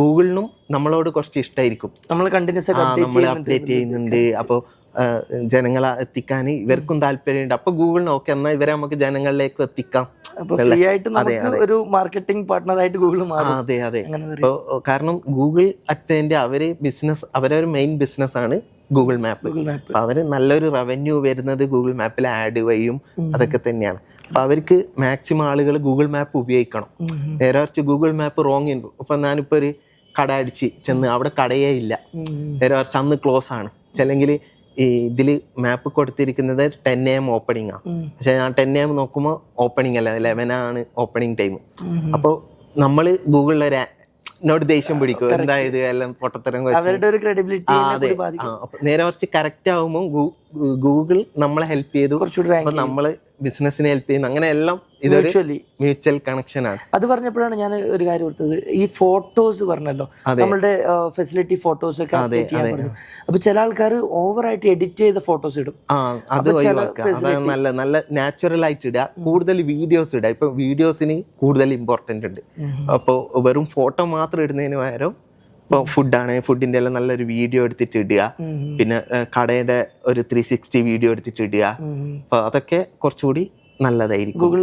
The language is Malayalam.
ഗൂഗിളിനും നമ്മളോട് കുറച്ച് ഇഷ്ടമായിരിക്കും നമ്മൾ കണ്ടിന്യൂസ് നമ്മൾ അപ്ഡേറ്റ് ചെയ്യുന്നുണ്ട് അപ്പോൾ ജനങ്ങളെ എത്തിക്കാൻ ഇവർക്കും താല്പര്യമുണ്ട്. അപ്പൊ ഗൂഗിളിന് ഓക്കെ എന്നാൽ ഇവരെ നമുക്ക് ജനങ്ങളിലേക്ക് എത്തിക്കാം. ഒരു മാർക്കറ്റിംഗ് പാർട്ണർ ആയിട്ട് ഗൂഗിൾ അതെ അതെ. കാരണം ഗൂഗിൾ അറ്റൻഡ് അവർ ബിസിനസ് അവരൊരു മെയിൻ ബിസിനസ് ആണ് ഗൂഗിൾ മാപ്പ് അപ്പൊ അവർ നല്ലൊരു റവന്യൂ വരുന്നത് ഗൂഗിൾ മാപ്പിൽ ആഡ് വഴിയും അതൊക്കെ തന്നെയാണ്. അവർക്ക് മാക്സിമം ആളുകൾ ഗൂഗിൾ മാപ്പ് ഉപയോഗിക്കണം. നേരെ മറിച്ച് ഗൂഗിൾ മാപ്പ് റോങ് ഇപ്പം ഞാനിപ്പോ ഒരു കട അടിച്ച് ചെന്ന് അവിടെ കടയേ ഇല്ല. നേരെ മറിച്ച് അന്ന് ക്ലോസ് ആണ്. ചിലെങ്കിൽ ഈ ഇതിൽ മാപ്പ് കൊടുത്തിരിക്കുന്നത് ടെൻ എ എം ഓപ്പണിംഗ് ആണ് പക്ഷെ ഞാൻ ടെൻ എ എം നോക്കുമ്പോൾ ഓപ്പണിംഗ് അല്ല ലെവൻ ആണ് ഓപ്പണിംഗ് ടൈം അപ്പോൾ നമ്മൾ ഗൂഗിളിലെ ഒരു എന്നോട് ദേഷ്യം പിടിക്കും. എന്തായത് എല്ലാം പൊട്ടത്തരം അവരുടെ ഒരു ക്രെഡിബിലിറ്റി നേരെ കുറച്ച് കറക്റ്റ് ആകുമ്പോൾ ഗൂഗിൾ നമ്മളെ ഹെൽപ്പ് ചെയ്തു. നമ്മൾ ബിസിനസ്സിനെ ഹെൽപ്പ് ചെയ്യുന്നു അങ്ങനെ എല്ലാം ആക്ച്വലി മ്യൂച്വൽ കണക്ഷൻ ആണ്. അത് പറഞ്ഞപ്പോഴാണ് ഞാൻ ഒരു കാര്യം ഓർത്തത്. ഈ ഫോട്ടോസ് പറഞ്ഞല്ലോ നമ്മളുടെ ഫെസിലിറ്റി ഫോട്ടോസ് ഒക്കെ update ചെയ്യാൻ പറഞ്ഞു. അപ്പൊ ചില ആൾക്കാർ ഓവറായിട്ട് എഡിറ്റ് ചെയ്ത ഫോട്ടോസ് ഇടും. അത് നല്ല നല്ല നാച്ചുറൽ ആയിട്ട് ഇടുക. കൂടുതൽ വീഡിയോസ് ഇടുക. ഇപ്പൊ വീഡിയോസിന് കൂടുതൽ ഇമ്പോർട്ടന്റ് ഉണ്ട്. അപ്പോൾ വെറും ഫോട്ടോ മാത്രം ഇടുന്നതിന് പകരം ഇപ്പോൾ ഫുഡാണ് ഫുഡിന്റെ എല്ലാം നല്ലൊരു വീഡിയോ എടുത്തിട്ട് ഇടുക. പിന്നെ കടയുടെ ഒരു ത്രീ സിക്സ്റ്റി വീഡിയോ എടുത്തിട്ട് ഇടുക. അപ്പോൾ അതൊക്കെ കുറച്ചുകൂടി നല്ലതായിരിക്കും. ഗൂഗിളിലെ